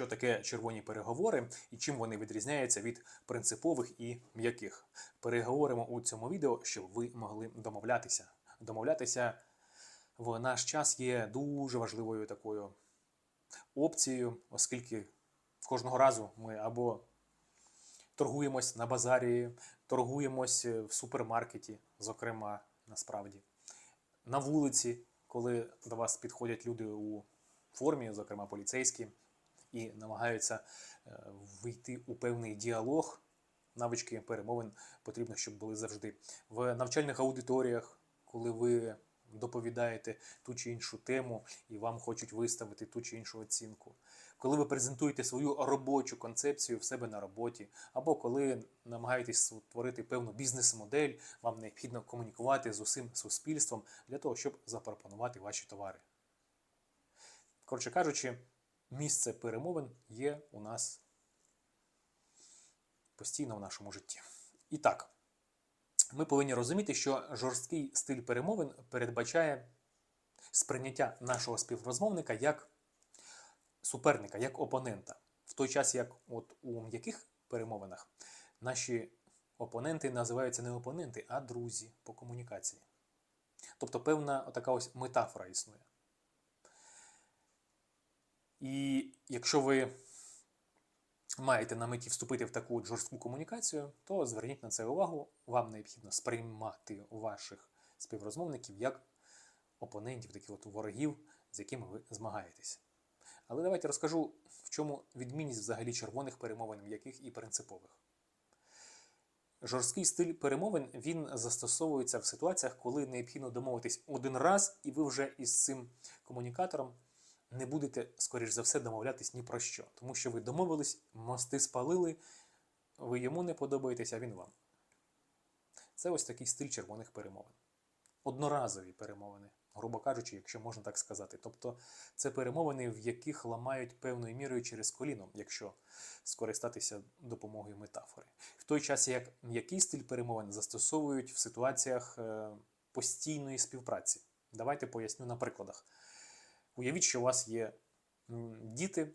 що таке червоні переговори і чим вони відрізняються від принципових і м'яких. Переговоримо у цьому відео, щоб ви могли домовлятися. Домовлятися в наш час є дуже важливою такою опцією, оскільки кожного разу ми або торгуємось на базарі, торгуємось в супермаркеті, зокрема, насправді, на вулиці, коли до вас підходять люди у формі, зокрема поліцейські, і намагаються е, вийти у певний діалог. Навички перемовин потрібно, щоб були завжди в навчальних аудиторіях, коли ви доповідаєте ту чи іншу тему і вам хочуть виставити ту чи іншу оцінку. Коли ви презентуєте свою робочу концепцію в себе на роботі, або коли намагаєтесь створити певну бізнес-модель, вам необхідно комунікувати з усім суспільством для того, щоб запропонувати ваші товари. Коротше кажучи, місце перемовин є у нас постійно в нашому житті. І так, ми повинні розуміти, що жорсткий стиль перемовин передбачає сприйняття нашого співрозмовника як суперника, як опонента. В той час, як от у м'яких перемовинах наші опоненти називаються не опоненти, а друзі по комунікації. Тобто певна така ось метафора існує. І якщо ви маєте на меті вступити в таку жорстку комунікацію, то зверніть на це увагу. Вам необхідно сприймати ваших співрозмовників як опонентів, таких от ворогів, з якими ви змагаєтесь. Але давайте розкажу, в чому відмінність взагалі червоних перемовин, м'яких і принципових. Жорсткий стиль перемовин він застосовується в ситуаціях, коли необхідно домовитись один раз, і ви вже із цим комунікатором не будете, скоріш за все, домовлятись ні про що. Тому що ви домовились, мости спалили, ви йому не подобаєтесь, а він вам. Це ось такий стиль червоних перемовин. Одноразові перемовини, грубо кажучи, якщо можна так сказати. Тобто це перемовини, в яких ламають певною мірою через коліно, якщо скористатися допомогою метафори. В той час, як м'який стиль перемовин застосовують в ситуаціях е, постійної співпраці. Давайте поясню на прикладах. Уявіть, що у вас є діти,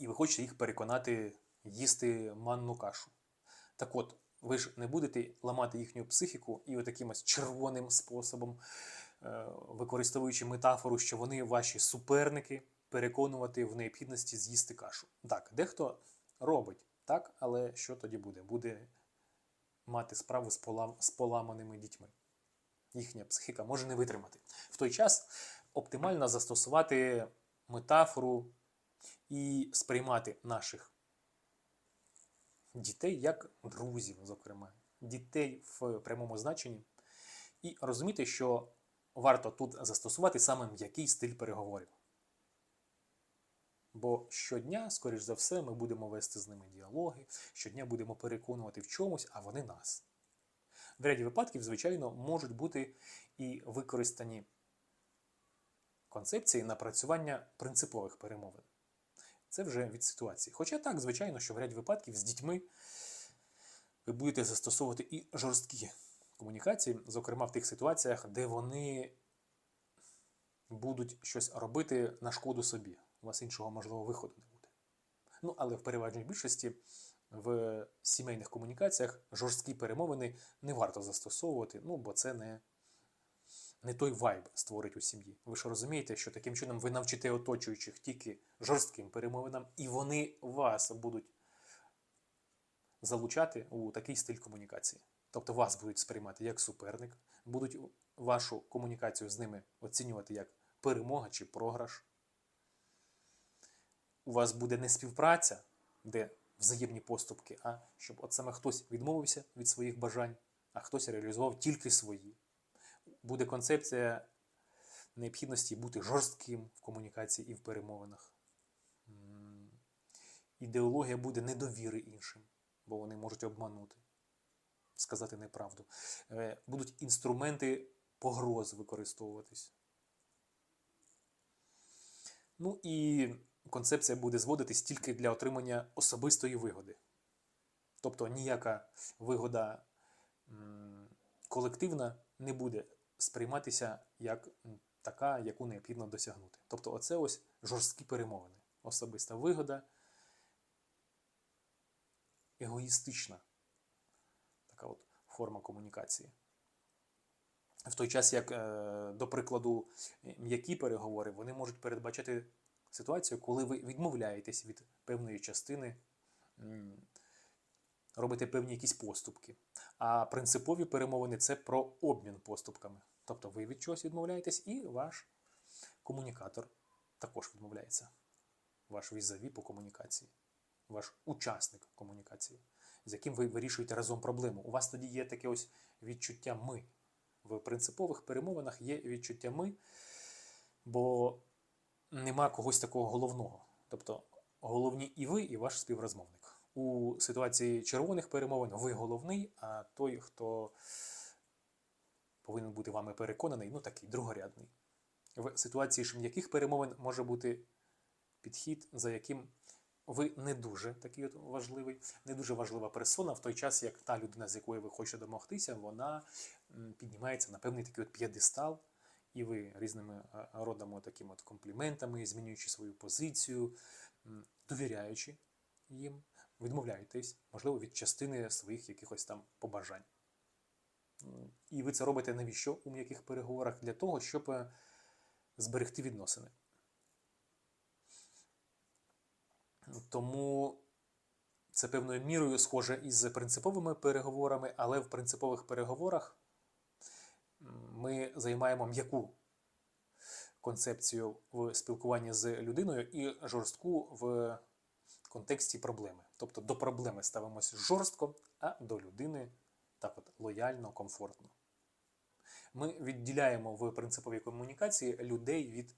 і ви хочете їх переконати їсти манну кашу. Так от, ви ж не будете ламати їхню психіку і отаким ось червоним способом, е, використовуючи метафору, що вони ваші суперники, переконувати в необхідності з'їсти кашу. Так, дехто робить так, але що тоді буде? Буде мати справу з поламаними дітьми. Їхня психіка може не витримати. В той час оптимально застосувати метафору і сприймати наших дітей як друзів, зокрема, дітей в прямому значенні, і розуміти, що варто тут застосувати саме м'який стиль переговорів. Бо щодня, скоріш за все, ми будемо вести з ними діалоги, щодня будемо переконувати в чомусь, а вони нас. В ряді випадків, звичайно, можуть бути і використані концепції напрацювання принципових перемовин. Це вже від ситуації. Хоча так, звичайно, що в ряді випадків з дітьми ви будете застосовувати і жорсткі комунікації, зокрема в тих ситуаціях, де вони будуть щось робити на шкоду собі. У вас іншого можливо виходу не буде. Ну, але в переважній більшості в сімейних комунікаціях жорсткі перемовини не варто застосовувати, ну бо це не, не той вайб створить у сім'ї. Ви ж розумієте, що таким чином ви навчите оточуючих тільки жорстким перемовинам, і вони вас будуть залучати у такий стиль комунікації. Тобто вас будуть сприймати як суперник, будуть вашу комунікацію з ними оцінювати як перемога чи програш. У вас буде не співпраця, де взаємні поступки, а щоб от саме хтось відмовився від своїх бажань, а хтось реалізував тільки свої. Буде концепція необхідності бути жорстким в комунікації і в перемовинах. Ідеологія буде недовіри іншим, бо вони можуть обманути, сказати неправду. Е, Будуть інструменти погроз використовуватись. Ну і концепція буде зводитись тільки для отримання особистої вигоди. Тобто ніяка вигода колективна не буде сприйматися як така, яку необхідно досягнути. Тобто, оце ось жорсткі перемовини. особиста вигода, егоїстична така от форма комунікації. В той час, як, е, до прикладу, м'які переговори, вони можуть передбачати ситуацію, коли ви відмовляєтесь від певної частини, робите певні якісь поступки. А принципові перемовини це про обмін поступками. Тобто ви від чогось відмовляєтесь, і ваш комунікатор також відмовляється. Ваш візаві по комунікації, ваш учасник комунікації, з яким ви вирішуєте разом проблему. У вас тоді є таке ось відчуття ми. В принципових перемовинах є відчуття ми, бо нема когось такого головного. Тобто головні і ви, і ваш співрозмовник. У ситуації червоних перемовин ви головний, а той, хто повинен бути вами переконаний, ну такий другорядний. В ситуації ж м'яких перемовин може бути підхід, за яким ви не дуже такий от важливий, не дуже важлива персона, в той час, як та людина, з якої ви хочете домогтися, вона піднімається на певний такий от п'єдестал, і ви різними е, родами такими от компліментами, змінюючи свою позицію, довіряючи їм, відмовляєтесь, можливо, від частини своїх якихось там побажань. І ви це робите навіщо у м'яких переговорах? Для того, щоб е, зберегти відносини. Тому це певною мірою схоже із принциповими переговорами, але в принципових переговорах ми займаємо м'яку концепцію в спілкуванні з людиною і жорстку в контексті проблеми. Тобто до проблеми ставимося жорстко, а до людини так от лояльно, комфортно. Ми відділяємо в принциповій комунікації людей від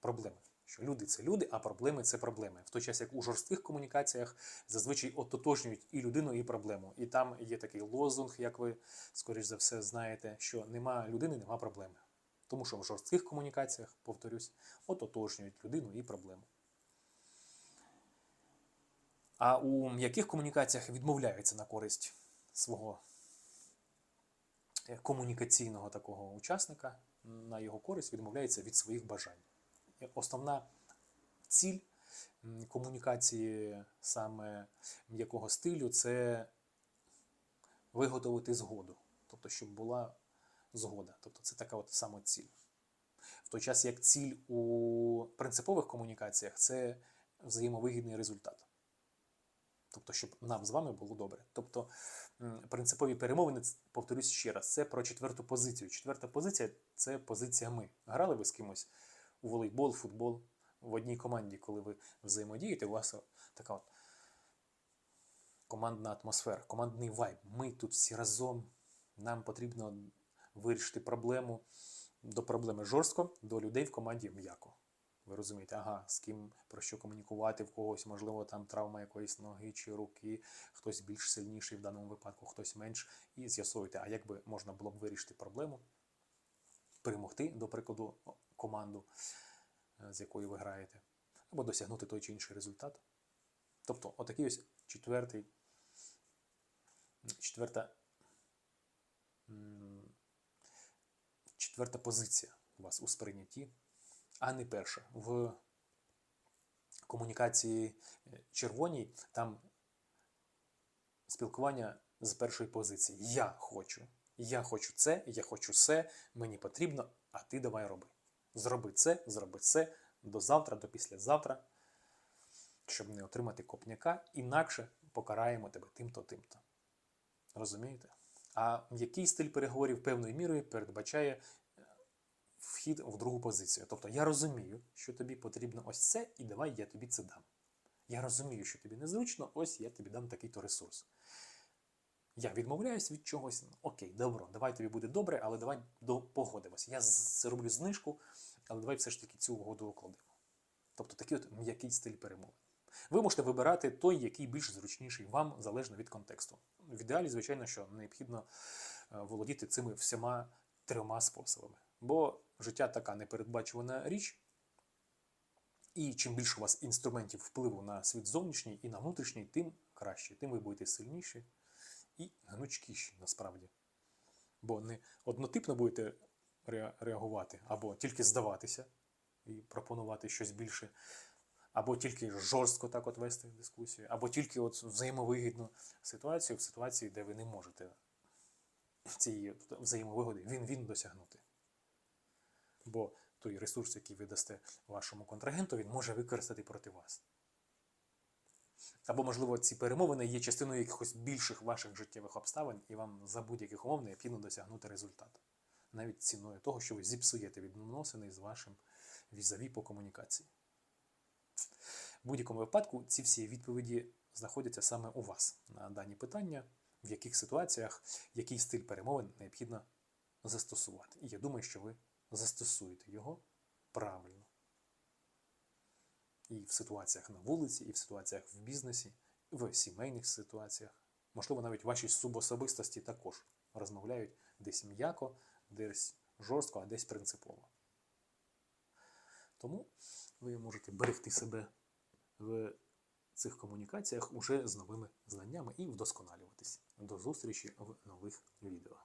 проблеми. Що люди це люди, а проблеми це проблеми. В той час, як у жорстких комунікаціях зазвичай ототожнюють і людину, і проблему. І там є такий лозунг, як ви, скоріш за все, знаєте, що нема людини, нема проблеми. Тому що в жорстких комунікаціях, повторюсь, ототожнюють людину і проблему. А у м'яких комунікаціях відмовляються на користь свого комунікаційного такого учасника, на його користь відмовляється від своїх бажань. Основна ціль комунікації саме м'якого стилю це виготовити згоду. Тобто, щоб була згода. Тобто це така от самоціль. В той час, як ціль у принципових комунікаціях це взаємовигідний результат. Тобто, щоб нам з вами було добре. Тобто принципові перемовини, повторюсь ще раз, це про четверту позицію. Четверта позиція це позиція ми. Грали ви з кимось у волейбол, футбол в одній команді, коли ви взаємодієте, у вас така от командна атмосфера, командний вайб. Ми тут всі разом. Нам потрібно вирішити проблему до проблеми жорстко, до людей в команді м'яко. Ви розумієте, ага, з ким про що комунікувати, в когось, можливо, там травма якоїсь ноги чи руки, хтось більш сильніший в даному випадку, хтось менш. І з'ясуєте, а як би можна було б вирішити проблему, перемогти, до прикладу, команду, е, з якою ви граєте, або досягнути той чи інший результат. Тобто, отакий ось четвертий, четверта, четверта позиція у вас у сприйнятті, а не перша. В комунікації е, червоній там спілкування з першої позиції. Я хочу. Я хочу це, я хочу це, мені потрібно, а ти давай роби. Зроби це, зроби це до завтра, до післязавтра, щоб не отримати копняка, інакше покараємо тебе тим-то, тим-то. Розумієте? А м'який стиль переговорів певною мірою передбачає вхід в другу позицію. Тобто я розумію, що тобі потрібно ось це, і давай я тобі це дам. Я розумію, що тобі незручно, ось я тобі дам такий-то ресурс. Я відмовляюсь від чогось. Окей, добро, давай тобі буде добре, але давай погодимося. Я зроблю знижку, але давай все ж таки цю угоду укладемо. Тобто такий от м'який стиль перемови. Ви можете вибирати той, який більш зручніший вам, залежно від контексту. В ідеалі, звичайно, що необхідно е, володіти цими всіма трьома способами. Бо життя така непередбачувана річ, і чим більше у вас інструментів впливу на світ зовнішній і на внутрішній, тим краще, тим ви будете сильніші і гнучкіші насправді. Бо не однотипно будете реагувати або тільки здаватися і пропонувати щось більше, або тільки жорстко так от вести дискусію, або тільки от взаємовигідну ситуацію в ситуації, де ви не можете цієї взаємовигоди він-він досягнути. Бо той ресурс, який ви дасте вашому контрагенту, він може використати проти вас. Або, можливо, ці перемовини є частиною якихось більших ваших життєвих обставин, і вам за будь-яких умов необхідно досягнути результату. Навіть ціною того, що ви зіпсуєте відносини з вашим візаві по комунікації. В будь-якому випадку ці всі відповіді знаходяться саме у вас на дані питання, в яких ситуаціях який стиль перемовин необхідно застосувати. І я думаю, що ви застосуєте його правильно. І в ситуаціях на вулиці, і в ситуаціях в бізнесі, в сімейних ситуаціях. Можливо, навіть ваші субособистості також розмовляють десь м'яко, десь жорстко, а десь принципово. Тому ви можете берегти себе в цих комунікаціях уже з новими знаннями і вдосконалюватись. До зустрічі в нових відео.